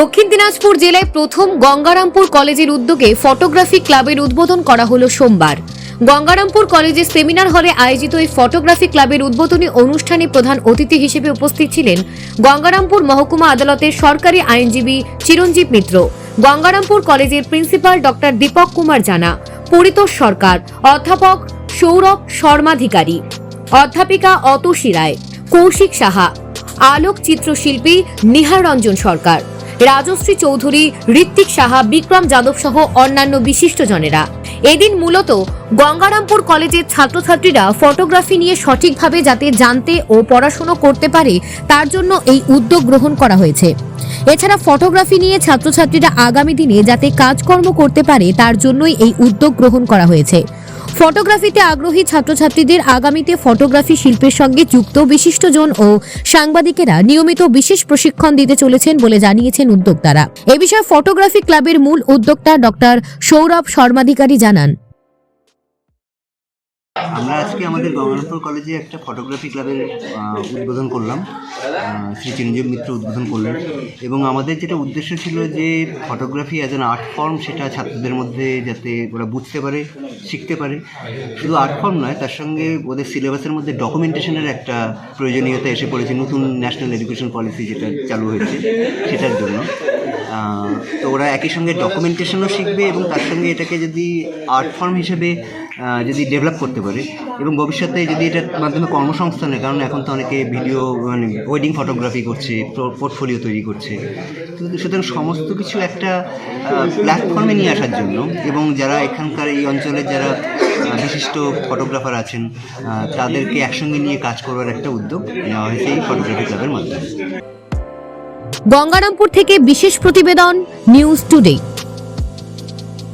দক্ষিণ দিনাজপুর জেলায় প্রথম গঙ্গারামপুর কলেজের উদ্যোগে ফটোগ্রাফি ক্লাবের উদ্বোধন করা হলো সোমবার। গঙ্গারামপুর কলেজের সেমিনার হলে আয়োজিত এই ফটোগ্রাফি ক্লাবের উদ্বোধনী অনুষ্ঠানে প্রধান অতিথি হিসেবে উপস্থিত ছিলেন গঙ্গারামপুর মহকুমা আদালতের সরকারি আইনজীবী চিরঞ্জীব মিত্র, গঙ্গারামপুর কলেজের প্রিন্সিপাল ডক্টর দীপক কুমার জানা, পরিতোষ সরকার, অধ্যাপক সৌরভ শর্মাধিকারী অধ্যাপিকা অতসী রায়, কৌশিক সাহা আলোক চিত্রশিল্পী নিহার রঞ্জন সরকার। রাজশ্রী চৌধুরী, ঋত্বিক সাহা, বিক্রম যাদব সহ অন্যান্য বিশিষ্টজনেরা। এদিন মূলত গঙ্গারামপুর কলেজের ছাত্রছাত্রীরা ফটোগ্রাফি নিয়ে সঠিকভাবে যাতে জানতে ও পড়াশুনো করতে পারে, তার জন্য এই উদ্যোগ গ্রহণ করা হয়েছে। এছাড়া ফটোগ্রাফি নিয়ে ছাত্রছাত্রীরা আগামী দিনে যাতে কাজকর্ম করতে পারে, তার জন্যই এই উদ্যোগ গ্রহণ করা হয়েছে। ফটোগ্রাফিতে আগ্রহী ছাত্রছাত্রীদের আগামীতে ফটোগ্রাফি শিল্পের সঙ্গে যুক্ত বিশিষ্টজন ও সাংবাদিকেরা নিয়মিত বিশেষ প্রশিক্ষণ দিতে চলেছেন বলে জানিয়েছেন উদ্যোক্তারা। এ বিষয়ে ফটোগ্রাফি ক্লাবের মূল উদ্যোক্তা ডক্টর সৌরভ শর্মাধিকারী জানান। আমরা আজকে আমাদের গঙ্গারামপুর কলেজে একটা ফটোগ্রাফি ক্লাবের উদ্বোধন করলাম। শ্রী চিরঞ্জীব মিত্র উদ্বোধন করলেন। এবং আমাদের যেটা উদ্দেশ্য ছিল যে photography as an art form সেটা ছাত্রদের মধ্যে যাতে ওরা বুঝতে পারে, শিখতে পারে। শুধু আর্ট ফর্ম নয়, তার সঙ্গে ওদের সিলেবাসের মধ্যে ডকুমেন্টেশনের একটা প্রয়োজনীয়তা এসে পড়েছে। নতুন ন্যাশনাল এডুকেশন পলিসি যেটা চালু হয়েছে সেটার জন্য। তো ওরা একই সঙ্গে ডকুমেন্টেশনও শিখবে এবং তার সঙ্গে এটাকে যদি আর্ট ফর্ম হিসেবে যদি ডেভেলপ করতে পারে এবং ভবিষ্যতে যদি এটার মাধ্যমে কর্মসংস্থানের কারণ এখন তো অনেকে ভিডিও মানে ওয়েডিং ফটোগ্রাফি করছে পোর্টফোলিও তৈরি করছে। সুতরাং সমস্ত কিছু একটা প্ল্যাটফর্মে নিয়ে আসার জন্য এবং যারা এখানকার এই অঞ্চলের যারা বিশিষ্ট ফটোগ্রাফার আছেন তাদেরকে একসঙ্গে নিয়ে কাজ করবার একটা উদ্যোগ নেওয়া হয়েছে এই ফটোগ্রাফি ক্লাবের মাধ্যমে। গঙ্গারামপুর থেকে বিশেষ প্রতিবেদন নিউজ টুডে